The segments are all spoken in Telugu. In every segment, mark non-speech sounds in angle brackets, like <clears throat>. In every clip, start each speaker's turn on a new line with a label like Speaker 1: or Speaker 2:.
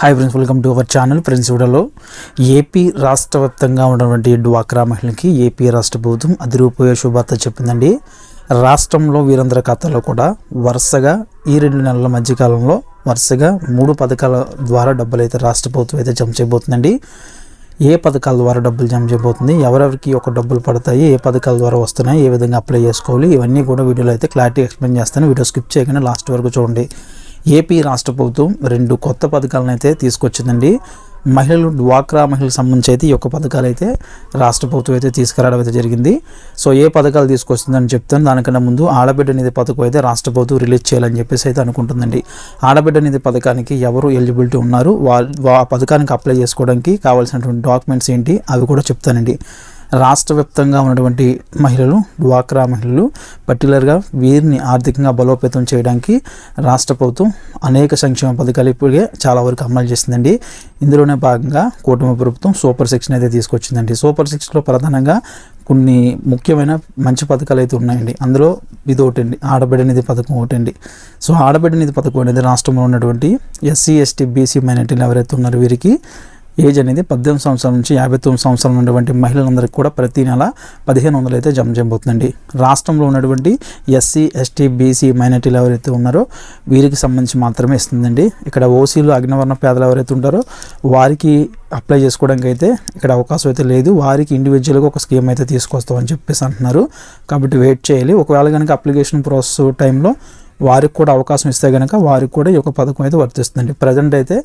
Speaker 1: Hi friends welcome to our channel friends వీడియోలో ఏపీ రాష్ట్ర వ్యాప్తంగా ఉన్నటువంటి డ్వాక్రా మహిళలకి ఏపీ రాష్ట్ర ప్రభుత్వం అదిరిపోయే శుభార్త చెప్పిందండి. రాష్ట్రంలో వీరందరి ఖాతాలో కూడా వరుసగా ఈ రెండు నెలల మధ్యకాలంలో వరుసగా మూడు పథకాల ద్వారా డబ్బులు అయితే రాష్ట్ర ప్రభుత్వం అయితే జమ చేయబోతుందండి. ఏ పథకాల ద్వారా డబ్బులు జమ చేయబోతుంది? ఎవరెవరికి ఒక డబ్బులు పడతాయి? ఏ పథకాల ద్వారా వస్తున్నాయి? ఏ విధంగా అప్లై చేసుకోవాలి? ఇవన్నీ కూడా వీడియోలో అయితే క్లారిటీ ఎక్స్ప్లెయిన్ చేస్తాను. వీడియో స్కిప్ చేయకుండా లాస్ట్ వరకు చూడండి. ఏపీ రాష్ట్ర ప్రభుత్వం రెండు కొత్త పథకాలను అయితే తీసుకొచ్చిందండి. మహిళలు డ్వాక్రా మహిళలకు సంబంధించి అయితే ఈ యొక్క పథకాలు అయితే రాష్ట్ర ప్రభుత్వం అయితే తీసుకురావడం అయితే జరిగింది. సో ఏ పథకాలు తీసుకొస్తుందని చెప్తాను. దానికన్నా ముందు ఆడబిడ్డ నిధి పథకం అయితే రాష్ట్ర ప్రభుత్వం రిలీజ్ చేయాలని చెప్పేసి అయితే అనుకుంటుందండి. ఆడబిడ్డ నిధి పథకానికి ఎవరు ఎలిజిబిలిటీ ఉన్నారు? వా ఆ పథకానికి అప్లై చేసుకోవడానికి కావాల్సినటువంటి డాక్యుమెంట్స్ ఏంటి? అవి కూడా చెప్తానండి. రాష్ట్ర వ్యాప్తంగా ఉన్నటువంటి మహిళలు డ్వాక్రా మహిళలు పర్టికులర్గా వీరిని ఆర్థికంగా బలోపేతం చేయడానికి రాష్ట్ర ప్రభుత్వం అనేక సంక్షేమ పథకాలు ఇప్పటికే చాలా వరకు అమలు చేసిందండి. ఇందులోనే భాగంగా కూటమి ప్రభుత్వం సూపర్ సెక్షన్ అయితే తీసుకొచ్చిందండి. సూపర్ సెక్షన్లో ప్రధానంగా కొన్ని ముఖ్యమైన మంచి పథకాలు అయితే ఉన్నాయండి. అందులో ఇది ఒకటండి ఆడబిడ్డ నిధి పథకం ఒకటండి. సో ఆడబిడ్డ నిధి పథకం అనేది రాష్ట్రంలో ఉన్నటువంటి ఎస్సీ ఎస్టీ బీసీ మైనార్టీలు ఎవరైతే ఉన్నారో వీరికి ఏజ్ అనేది పద్దెనిమిది సంవత్సరాల నుంచి యాభై తొమ్మిది సంవత్సరాలు ఉన్నటువంటి మహిళలందరికీ కూడా ప్రతి నెల పదిహేను వందలు అయితే జమ చేయబోతుందండి. రాష్ట్రంలో ఉన్నటువంటి ఎస్సీ ఎస్టీ బీసీ మైనార్టీలు ఎవరైతే ఉన్నారో వీరికి సంబంధించి మాత్రమే ఇస్తుందండి. ఇక్కడ ఓసీలు అగ్నివర్ణ పేదలు ఎవరైతే ఉంటారో వారికి అప్లై చేసుకోవడానికి అయితే ఇక్కడ అవకాశం అయితే లేదు. వారికి ఇండివిజువల్గా ఒక స్కీమ్ అయితే తీసుకొస్తామని చెప్పేసి అంటున్నారు. కాబట్టి వెయిట్ చేయాలి. ఒకవేళ కనుక అప్లికేషన్ ప్రాసెస్ టైంలో వారికి కూడా అవకాశం ఇస్తే కనుక వారికి కూడా ఈ యొక్క పథకం అయితే వర్తిస్తుంది ప్రజెంట్ అయితే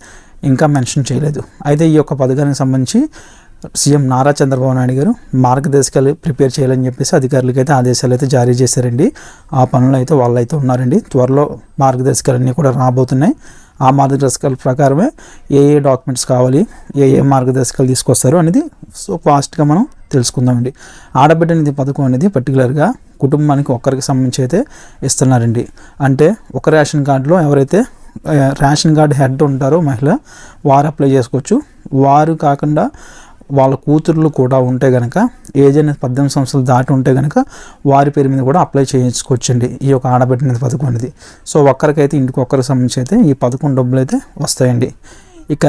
Speaker 1: ఇంకా మెన్షన్ చేయలేదు. అయితే ఈ యొక్క పథకానికి సంబంధించి సీఎం నారా చంద్రబాబు నాయుడు గారు మార్గదర్శకాలు ప్రిపేర్ చేయాలని చెప్పేసి అధికారులకు అయితే ఆదేశాలు అయితే జారీ చేశారండి. ఆ పనులు అయితే వాళ్ళు అయితే ఉన్నారండి. త్వరలో మార్గదర్శకాలు అన్నీ కూడా రాబోతున్నాయి. ఆ మార్గదర్శకాల ప్రకారమే ఏ ఏ డాక్యుమెంట్స్ కావాలి ఏ ఏ మార్గదర్శకాలు తీసుకొస్తారు అనేది సో ఫాస్ట్గా మనం తెలుసుకుందామండి. ఆడబిడ్డ నిధి పథకం అనేది పర్టికులర్గా కుటుంబానికి ఒక్కరికి సంబంధించి అయితే ఇస్తున్నారండి. అంటే ఒక రేషన్ కార్డులో ఎవరైతే రేషన్ కార్డు హెడ్ ఉంటారో మహిళ వారు అప్లై చేసుకోవచ్చు. వారు కాకుండా వాళ్ళ కూతుర్లు కూడా ఉంటే కనుక ఏజ్ అనేది పద్దెనిమిది సంవత్సరాలు దాటి ఉంటే కనుక వారి పేరు మీద కూడా అప్లై చేయించుకోవచ్చండి ఈ యొక్క ఆడబిడ్డ పథకం అనేది. సో ఒక్కరికైతే ఇంటికి ఒక్కరికి సంబంధించి అయితే ఈ పథకం డబ్బులు అయితే వస్తాయండి. ఇక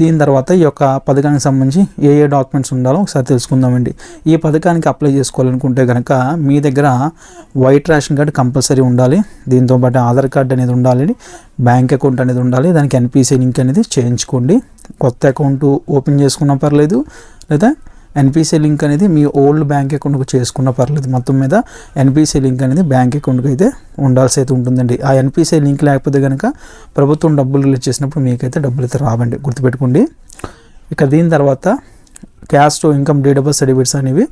Speaker 1: దీని తర్వాత ఈ యొక్క పథకానికి సంబంధించి ఏ ఏ డాక్యుమెంట్స్ ఉండాలో ఒకసారి తెలుసుకుందామండి. ఈ పథకానికి అప్లై చేసుకోవాలనుకుంటే కనుక మీ దగ్గర వైట్ రేషన్ కార్డు కంపల్సరీ ఉండాలి. దీంతో పాటు ఆధార్ కార్డు అనేది ఉండాలి బ్యాంక్ అకౌంట్ అనేది ఉండాలి. దానికి ఎన్పిసి లింక్ అనేది చేయించుకోండి. కొత్త అకౌంట్ ఓపెన్ చేసుకున్నా పర్లేదు. లేదా ఎన్పిసి లింక్ అనేది మీ ఓల్డ్ బ్యాంక్ అకౌంట్కి చేసుకున్న పర్లేదు. మొత్తం మీద ఎన్పిసి లింక్ అనేది బ్యాంక్ అకౌంట్కి అయితే ఉండాల్సి అయితే ఉంటుందండి. ఆ ఎన్పిసి లింక్ లేకపోతే కనుక ప్రభుత్వం డబ్బులు రిలీజ్ చేసినప్పుడు మీకైతే డబ్బులు అయితే రావండి. గుర్తుపెట్టుకోండి. ఇక దీని తర్వాత క్యాస్ట్ ఇన్కమ్ డేటబుల్ సర్టిఫికేట్స్ అనేవి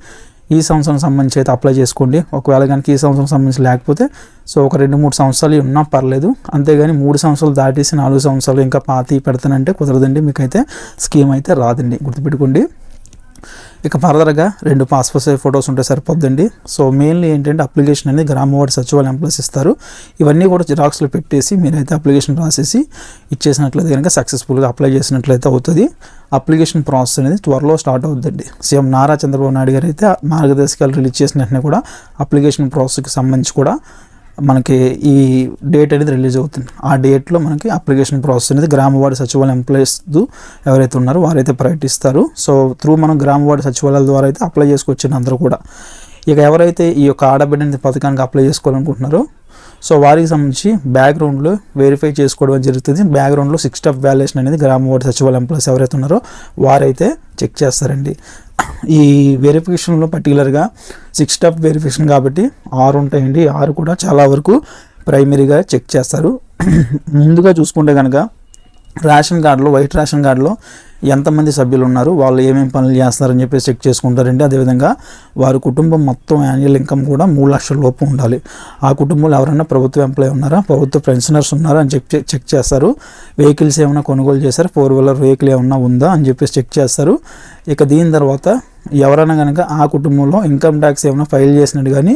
Speaker 1: ఈ సంవత్సరం సంబంధించి అయితే అప్లై చేసుకోండి. ఒకవేళ కనుక ఈ సంవత్సరం సంబంధించి లేకపోతే సో ఒక రెండు మూడు సంవత్సరాలు ఉన్నా పర్లేదు. అంతేగాని మూడు సంవత్సరాలు దాటేసి నాలుగు సంవత్సరాలు ఇంకా పాతి పెడతానంటే కుదరదండి. మీకైతే స్కీమ్ అయితే రాదండి. గుర్తుపెట్టుకోండి. ఇక ఫర్దర్గా రెండు పాస్పోర్ట్ సైజ్ ఫొటోస్ ఉంటే సరిపోద్దండి. సో మెయిన్లీ ఏంటంటే అప్లికేషన్ అనేది గ్రామ సచివాలయం ఎంప్లాయీస్ ఇస్తారు. ఇవన్నీ కూడా జిరాక్స్లో పెట్టేసి మీరైతే అప్లికేషన్ రాసేసి ఇచ్చేసినట్లయితే కనుక సక్సెస్ఫుల్గా అప్లై చేసినట్లయితే అవుతుంది. అప్లికేషన్ ప్రాసెస్ అనేది త్వరలో స్టార్ట్ అవుతుందండి సీఎం నారా చంద్రబాబు నాయుడు గారు అయితే మార్గదర్శకాలు రిలీజ్ చేసిన వెంటనే కూడా అప్లికేషన్ ప్రాసెస్కి సంబంధించి కూడా మనకి ఈ డేట్ అనేది రిలీజ్ అవుతుంది. ఆ డేట్లో మనకి అప్లికేషన్ ప్రాసెస్ అనేది గ్రామ వార్డు సచివాలయం ఎంప్లాయీస్ ఎవరైతే ఉన్నారో వారైతే ప్రకటిస్తారు. సో త్రూ మనం గ్రామ వార్డు సచివాలయాల ద్వారా అయితే అప్లై చేసుకోవచ్చు అందరూ కూడా. ఇక ఎవరైతే ఈ యొక్క ఆడబిడ్డ పథకానికి అప్లై చేసుకోవాలనుకుంటున్నారో సో వారికి సంబంధించి బ్యాక్గ్రౌండ్లో వెరిఫై చేసుకోవడం జరుగుతుంది. బ్యాక్గ్రౌండ్లో సిక్స్ స్టాప్ వ్యాల్యుయేషన్ అనేది గ్రామ వార్డు సచివాలయం ఎంప్లాయీస్ ఎవరైతే ఉన్నారో వారైతే చెక్ చేస్తారండి. ఈ వెరిఫికేషన్లో పర్టికులర్గా సిక్స్ స్టెప్ వెరిఫికేషన్ కాబట్టి ఆరు ఉంటాయండి. ఆరు కూడా చాలా వరకు ప్రైమరీగా చెక్ చేస్తారు. <clears throat> ముందుగా చూసుకుంటే కనుక రేషన్ కార్డులో వైట్ రేషన్ కార్డులో ఎంతమంది సభ్యులు ఉన్నారు వాళ్ళు ఏమేమి పనులు చేస్తారని చెప్పేసి చెక్ చేసుకుంటారండి. అదేవిధంగా వారి కుటుంబం మొత్తం యాన్యువల్ ఇన్కమ్ కూడా మూడు లక్షల లోపు ఉండాలి. ఆ కుటుంబంలో ఎవరైనా ప్రభుత్వ ఎంప్లాయ్ ఉన్నారా ప్రభుత్వ పెన్షనర్స్ ఉన్నారా అని చెక్ చెక్ చేస్తారు. వెహికల్స్ ఏమైనా కొనుగోలు చేశారు ఫోర్ వీలర్ వెహికల్ ఏమైనా ఉందా అని చెప్పేసి చెక్ చేస్తారు. ఇక దీని తర్వాత ఎవరైనా కనుక ఆ కుటుంబంలో ఇన్కమ్ ట్యాక్స్ ఏమైనా ఫైల్ చేసినట్టు కానీ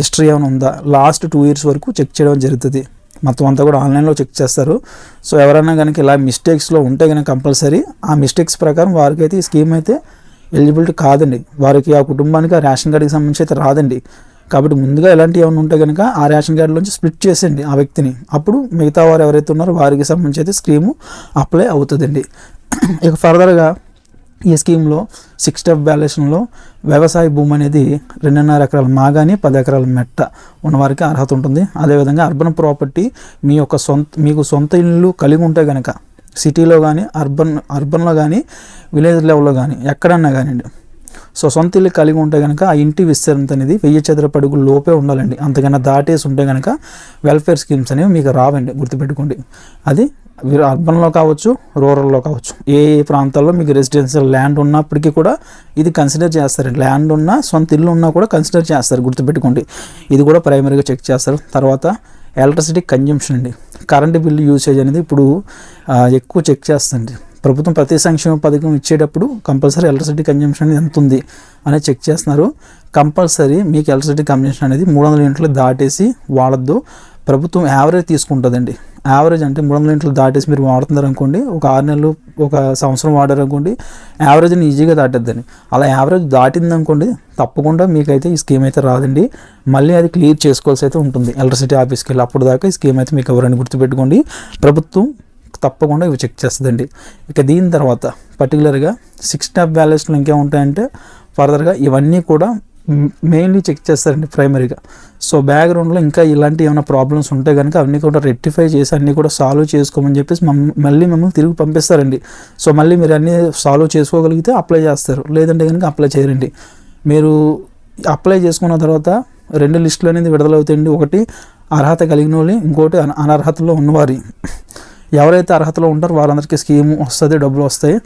Speaker 1: హిస్టరీ ఏమైనా ఉందా? లాస్ట్ టూ ఇయర్స్ వరకు చెక్ చేయడం జరుగుతుంది. మొత్తం అంతా కూడా ఆన్లైన్లో చెక్ చేస్తారు. సో ఎవరైనా కనుక ఇలా మిస్టేక్స్లో ఉంటే కనుక కంపల్సరీ ఆ మిస్టేక్స్ ప్రకారం వారికి అయితే ఈ స్కీమ్ అయితే ఎలిజిబిలిటీ కాదండి. వారికి ఆ కుటుంబానికి ఆ రేషన్ కార్డుకి సంబంధించి అయితే రాదండి. కాబట్టి ముందుగా ఇలాంటివి ఏమైనా ఉంటే కనుక ఆ రేషన్ కార్డులోంచి స్ప్లిట్ చేసేయండి ఆ వ్యక్తిని. అప్పుడు మిగతా వారు ఎవరైతే ఉన్నారో వారికి సంబంధించి అయితే స్కీము అప్లై అవుతుందండి. ఇక ఫర్దర్గా ఈ స్కీమ్లో సిక్స్ స్టెప్ వ్యాల్యుయేషన్లో వ్యవసాయ భూమి అనేది రెండున్నర ఎకరాల మాగాని పది ఎకరాల మెట్ట ఉన్నవారికి అర్హత ఉంటుంది. అదేవిధంగా అర్బన్ ప్రాపర్టీ మీ యొక్క సొంత మీకు సొంత ఇల్లు కలిగి ఉంటే కనుక సిటీలో కానీ అర్బన్ అర్బన్లో కానీ విలేజ్ లెవెల్లో కానీ ఎక్కడన్నా కానివ్వండి సో సొంత ఇల్లు కలిగి ఉంటే కనుక ఆ ఇంటి విస్తీర్ణత అనేది వెయ్యి చదరపు అడుగులు లోపే ఉండాలండి. అంతకన్నా దాటేసి ఉంటే కనుక వెల్ఫేర్ స్కీమ్స్ అనేవి మీకు రావండి గుర్తుపెట్టుకోండి. అది మీరు అర్బన్లో కావచ్చు రూరల్లో కావచ్చు ఏ ఏ ప్రాంతాల్లో మీకు రెసిడెన్షియల్ ల్యాండ్ ఉన్నప్పటికీ కూడా ఇది కన్సిడర్ చేస్తారండి. ల్యాండ్ ఉన్నా సొంత ఇల్లు ఉన్నా కూడా కన్సిడర్ చేస్తారు గుర్తుపెట్టుకోండి. ఇది కూడా ప్రైమరీగా చెక్ చేస్తారు. తర్వాత ఎలక్ట్రిసిటీ కన్జంప్షన్ అండి. కరెంటు బిల్లు యూసేజ్ అనేది ఇప్పుడు ఎక్కువ చెక్ చేస్తుంది ప్రభుత్వం ప్రతి సంక్షేమ పథకం ఇచ్చేటప్పుడు కంపల్సరీ ఎలక్ట్రిసిటీ కన్జంప్షన్ అనేది ఎంత ఉంది అనేది చెక్ చేస్తున్నారు. కంపల్సరీ మీకు ఎలక్ట్రిసిటీ కన్జంప్షన్ అనేది మూడు వందల యూనిట్లు దాటేసి వాడద్దు. ప్రభుత్వం యావరేజ్ తీసుకుంటుందండి. యావరేజ్ అంటే మూడు వందల యూనిట్లు దాటేసి మీరు వాడుతున్నారు అనుకోండి ఒక ఆరు నెలలు ఒక సంవత్సరం వాడారు అనుకోండి యావరేజ్ని ఈజీగా దాటద్దని అలా యావరేజ్ దాటింది అనుకోండి తప్పకుండా మీకైతే ఈ స్కీమ్ అయితే రాదండి. మళ్ళీ అది క్లియర్ చేసుకోవాల్సి అయితే ఉంటుంది. ఎలక్ట్రిసిటీ ఆఫీస్కి వెళ్ళి అప్పుడు దాకా ఈ స్కీమ్ అయితే మీకు ఎవరైనా గుర్తుపెట్టుకోండి. ప్రభుత్వం తప్పకుండా ఇవి చెక్ చేస్తుందండి. ఇక దీని తర్వాత పర్టికులర్గా సిక్స్ స్టాప్ బ్యాలెన్స్లో ఇంకేముంటాయంటే ఫర్దర్గా ఇవన్నీ కూడా మెయిన్లీ చెక్ చేస్తారండి ప్రైమరీగా సో బ్యాక్గ్రౌండ్లో ఇంకా ఇలాంటి ఏమైనా ప్రాబ్లమ్స్ ఉంటే కనుక అవన్నీ కూడా రెక్టిఫై చేసి అన్నీ కూడా సాల్వ్ చేసుకోమని చెప్పేసి మమ్- మళ్ళీ మిమ్మల్ని తిరిగి పంపిస్తారండి. సో మళ్ళీ మీరు అన్నీ సాల్వ్ చేసుకోగలిగితే అప్లై చేస్తారు. లేదంటే కనుక అప్లై చేయరండి. మీరు అప్లై చేసుకున్న తర్వాత రెండు లిస్టులు అనేది విడుదలవుతాయండి. ఒకటి అర్హత కలిగిన వాళ్ళు ఇంకోటి అన- అనర్హతలో ఉన్నవారి ఎవరైతే అర్హతలో ఉంటారో వారందరికీ స్కీమ్ వస్తుంది డబ్బులు వస్తాయి.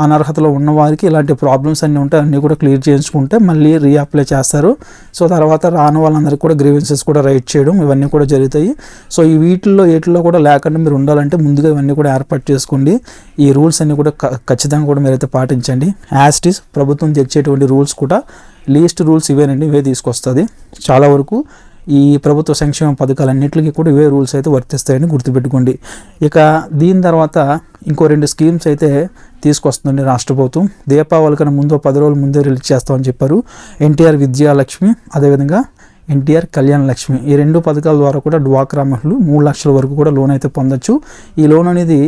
Speaker 1: అనర్హతలో ఉన్న వారికి ఇలాంటి ప్రాబ్లమ్స్ అన్నీ ఉంటాయి అన్నీ కూడా క్లియర్ చేయించుకుంటే మళ్ళీ రీఅప్లై చేస్తారు. సో తర్వాత రాని వాళ్ళందరికీ కూడా గ్రీవెన్సెస్ కూడా రైట్ చేయడం ఇవన్నీ కూడా జరుగుతాయి. సో ఈ వీటిల్లో వీటిలో కూడా లేకుండా మీరు ఉండాలంటే ముందుగా ఇవన్నీ కూడా ఏర్పాటు చేసుకోండి. ఈ రూల్స్ అన్నీ కూడా క- ఖచ్చితంగా కూడా మీరైతే పాటించండి. యాస్టిస్ ప్రభుత్వం తెచ్చేటువంటి రూల్స్ కూడా లీస్ట్ రూల్స్ ఇవేనండి ఇవే తీసుకొస్తుంది. చాలా వరకు ఈ ప్రభుత్వ సంక్షేమ పథకాలన్నింటికి కూడా ఇవే రూల్స్ అయితే వర్తిస్తాయని గుర్తుపెట్టుకోండి. ఇక దీని తర్వాత ఇంకో రెండు స్కీమ్స్ అయితే తీసుకొస్తుందండి రాష్ట్ర ప్రభుత్వం. దీపావళి కన్నా ముందు పది రోజుల ముందే రిలీజ్ చేస్తామని చెప్పారు. ఎన్టీఆర్ విద్యాలక్ష్మి అదేవిధంగా ఎన్టీఆర్ కళ్యాణ లక్ష్మి. ఈ రెండు పథకాల ద్వారా కూడా డ్వాక్రా మహిళలు మూడు లక్షల వరకు కూడా లోన్ అయితే పొందొచ్చు. ఈ లోన్ అనేది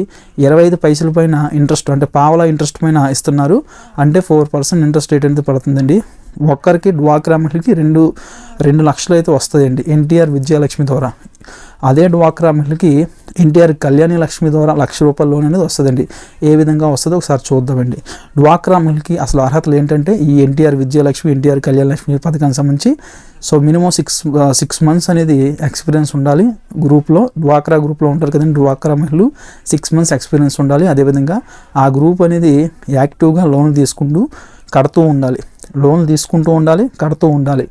Speaker 1: ఇరవై ఐదు పైసల పైన ఇంట్రెస్ట్ అంటే పావలా ఇంట్రెస్ట్ పైన ఇస్తున్నారు. అంటే ఫోర్ పర్సెంట్ ఇంట్రెస్ట్ రేట్ అనేది పడుతుందండి. ఒక్కరికి డ్వాక్రా మహిళకి రెండు రెండు లక్షలు అయితే వస్తుందండి ఎన్టీఆర్ విజయలక్ష్మి ద్వారా. అదే డ్వాక్రా మహిళకి ఎన్టీఆర్ కళ్యాణి లక్ష్మి ద్వారా లక్ష రూపాయల లోన్ అనేది వస్తుందండి. ఏ విధంగా వస్తుందో ఒకసారి చూద్దామండి. డ్వాక్రా మహిళకి అసలు అర్హతలు ఏంటంటే ఈ ఎన్టీఆర్ విజయలక్ష్మి ఎన్టీఆర్ కళ్యాణ లక్ష్మి పథకానికి సంబంధించి so minimum six six months అనేది ఎక్స్పీరియన్స్ ఉండాలి గ్రూప్లో. డ్వాక్రా గ్రూప్లో ఉంటారు కదండి డ్వాక్రా మహిళలు. సిక్స్ మంత్స్ ఎక్స్పీరియన్స్ ఉండాలి. అదేవిధంగా ఆ గ్రూప్ అనేది యాక్టివ్గా లోన్ తీసుకుంటూ కడుతూ ఉండాలి. లోన్ తీసుకుంటూ ఉండాలి కడుతూ ఉండాలి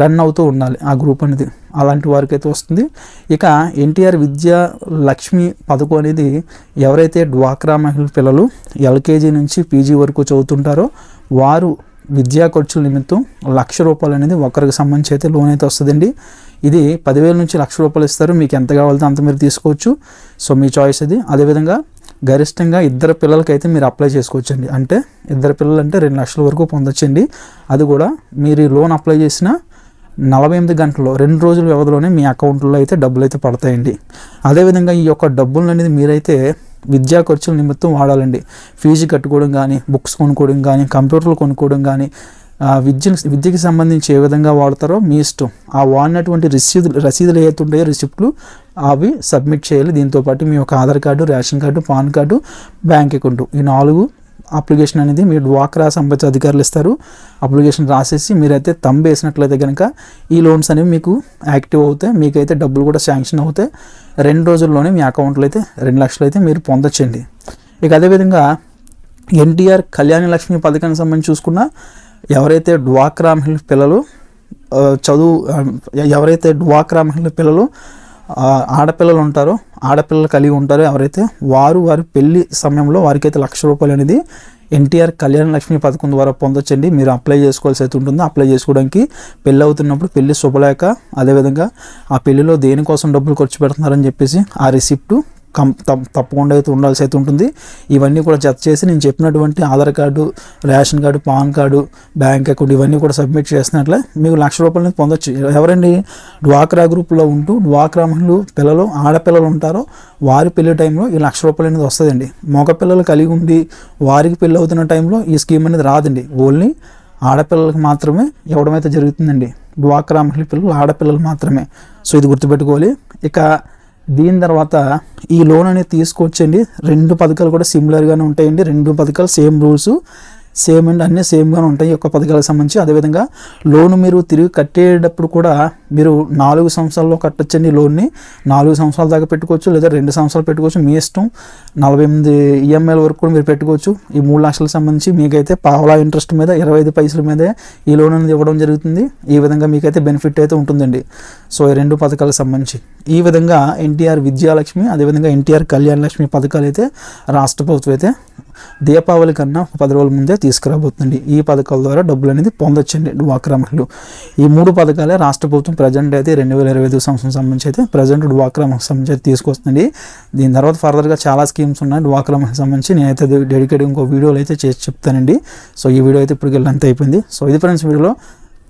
Speaker 1: రన్ అవుతూ ఉండాలి ఆ గ్రూప్ అనేది. అలాంటి వారికి అయితే వస్తుంది. ఇక ఎన్టీఆర్ విద్యా లక్ష్మి పథకం అనేది ఎవరైతే డ్వాక్రా మహిళ పిల్లలు ఎల్కేజీ నుంచి పీజీ వరకు చదువుతుంటారో వారు విద్యా ఖర్చుల నిమిత్తం లక్ష రూపాయలు అనేది ఒకరికి సంబంధించి అయితే లోన్ అయితే వస్తుందండి. ఇది పదివేల నుంచి లక్ష రూపాయలు ఇస్తారు. మీకు ఎంత కావాలో అంత మీరు తీసుకోవచ్చు. సో మీ చాయిస్ అది. అదేవిధంగా గరిష్టంగా ఇద్దరు పిల్లలకైతే మీరు అప్లై చేసుకోవచ్చండి. అంటే ఇద్దరు పిల్లలు అంటే రెండు లక్షల వరకు పొందొచ్చండి. అది కూడా మీరు ఈ లోన్ అప్లై చేసిన నలభై ఎనిమిది గంటల్లో రెండు రోజుల వ్యవధిలోనే మీ అకౌంట్లో అయితే డబ్బులు అయితే పడతాయండి. అదేవిధంగా ఈ యొక్క డబ్బులు అనేది మీరైతే విద్యా ఖర్చుల నిమిత్తం వాడాలండి. ఫీజు కట్టుకోవడం కానీ బుక్స్ కొనుక్కోవడం కానీ కంప్యూటర్లు కొనుక్కోవడం కానీ విద్యను విద్య విద్యకి సంబంధించి ఏ విధంగా వాడతారో మీ ఇష్టం. ఆ వాడినటువంటి రసీదులు రసీదులు ఏవైతే ఉంటాయో రిసిప్ట్లు అవి సబ్మిట్ చేయాలి. దీంతో పాటు మీ యొక్క Aadhaar card ration card PAN card bank account. ఈ నాలుగు అప్లికేషన్ అనేది మీరు డ్వాక్రా సంబంధించిన అధికారులు ఇస్తారు. అప్లికేషన్ రాసేసి మీరైతే తంబు వేసినట్లయితే కనుక ఈ లోన్స్ అనేవి మీకు యాక్టివ్ అవుతాయి. మీకైతే డబ్బులు కూడా శాంక్షన్ అవుతాయి. రెండు రోజుల్లోనే మీ అకౌంట్లో అయితే రెండు లక్షలు అయితే మీరు పొందొచ్చండి. ఇక అదేవిధంగా ఎన్టీఆర్ కళ్యాణ లక్ష్మి పథకానికి సంబంధించి చూసుకున్నా ఎవరైతే డ్వాక్రా మహిళ పిల్లలు చదువు ఎవరైతే డ్వాక్రా మహిళ పిల్లలు ఆడపిల్లలు ఉంటారో ఆడపిల్లలు కలిగి ఉంటారో ఎవరైతే వారు వారి పెళ్ళి సమయంలో వారికైతే లక్ష రూపాయలు అనేది ఎన్టీఆర్ కళ్యాణ లక్ష్మి పథకం ద్వారా పొందొచ్చండి. మీరు అప్లై చేసుకోవాల్సి అయితే ఉంటుంది. అప్లై చేసుకోవడానికి పెళ్ళి అవుతున్నప్పుడు పెళ్ళి శుభలేక అదేవిధంగా ఆ పెళ్ళిలో దేనికోసం డబ్బులు ఖర్చు పెడుతున్నారని చెప్పేసి ఆ రిసిప్ట్ కం తప్పకుండా అయితే ఉండాల్సి అయితే ఉంటుంది. ఇవన్నీ కూడా జత చేసి నేను చెప్పినటువంటి Aadhaar card ration card PAN card bank account ఇవన్నీ కూడా సబ్మిట్ చేసినట్లే మీకు లక్ష రూపాయలు అనేది పొందొచ్చు. ఎవరండి డ్వాక్రా గ్రూప్లో ఉంటూ డ్వాక్రా మహిళలు పిల్లలు ఆడపిల్లలు ఉంటారో వారి పెళ్ళి టైంలో ఈ లక్ష రూపాయలు అనేది వస్తుందండి. మగ పిల్లలు కలిగి ఉండి వారికి పెళ్ళి అవుతున్న టైంలో ఈ స్కీమ్ అనేది రాదండి. ఓన్లీ ఆడపిల్లలకు మాత్రమే ఇవ్వడం అయితే జరుగుతుందండి. డ్వాక్రా మహిళ పిల్లలు ఆడపిల్లలు మాత్రమే. సో ఇది గుర్తుపెట్టుకోవాలి. ఇక దీని తర్వాత ఈ లోన్ అనేది తీసుకొచ్చండి. రెండు పథకాలు కూడా సిమిలర్గానే ఉంటాయండి. రెండు పథకాలు సేమ్ రూల్స్ సేమ్ అండ్ అన్నీ సేమ్గానే ఉంటాయి. యొక్క పథకాలకు సంబంధించి అదేవిధంగా లోన్ మీరు తిరిగి కట్టేటప్పుడు కూడా మీరు నాలుగు సంవత్సరాల్లో కట్టొచ్చండి లోన్ని. నాలుగు సంవత్సరాల దాకా పెట్టుకోవచ్చు లేదా రెండు సంవత్సరాలు పెట్టుకోవచ్చు. మీ ఇష్టం. నలభై ఎనిమిది ఈఎంఐల వరకు కూడా మీరు పెట్టుకోవచ్చు. ఈ మూడు లక్షలకు సంబంధించి మీకైతే పావలా ఇంట్రెస్ట్ మీద ఇరవై ఐదు పైసల మీదే ఈ లోన్ అనేది ఇవ్వడం జరుగుతుంది. ఈ విధంగా మీకైతే బెనిఫిట్ అయితే ఉంటుందండి. సో ఈ రెండు పథకాలకు సంబంధించి. ఈ విధంగా ఎన్టీఆర్ విద్యాలక్ష్మి అదేవిధంగా ఎన్టీఆర్ కళ్యాణ లక్ష్మి పథకాలు అయితే రాష్ట్ర ప్రభుత్వం అయితే దీపావళి కన్నా పది రోజుల ముందే తీసుకురాబోతుంది ఈ పథకాల ద్వారా డబ్బులు అనేది పొందొచ్చండి డ్వాక్రా మహిళలు. ఈ మూడు పథకాలే రాష్ట్ర ప్రభుత్వం ప్రజెంట్ అయితే రెండు వేల ఇరవై ఐదు సంవత్సరం సంబంధించి అయితే ప్రజెంట్ డ్వాక్రా మహిళ సంబంధించి అయితే తీసుకొస్తుంది దీని తర్వాత ఫర్దర్గా చాలా స్కీమ్స్ ఉన్నాయి డ్వాక్రా మహిళ సంబంధించి. నేనైతే డెడికేట్ ఇంకో వీడియోలు అయితే చేసి చెప్తానండి. సో ఈ వీడియో అయితే ఇప్పటికి అంత అయిపోయింది. సో ఇది ఫ్రెండ్స్ వీడియోలో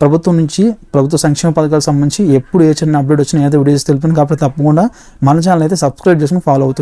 Speaker 1: ప్రభుత్వం నుంచి ప్రభుత్వ సంక్షేమ పథకాలకు సంబంధించి ఎప్పుడు ఏ చిన్న అప్డేట్ వచ్చినా ఏదైతే వీడియోస్ తెలుపుతుంది కాబట్టి తప్పకుండా మన ఛానల్ అయితే సబ్స్క్రైబ్ చేసుకుని ఫాలో అవుతుంది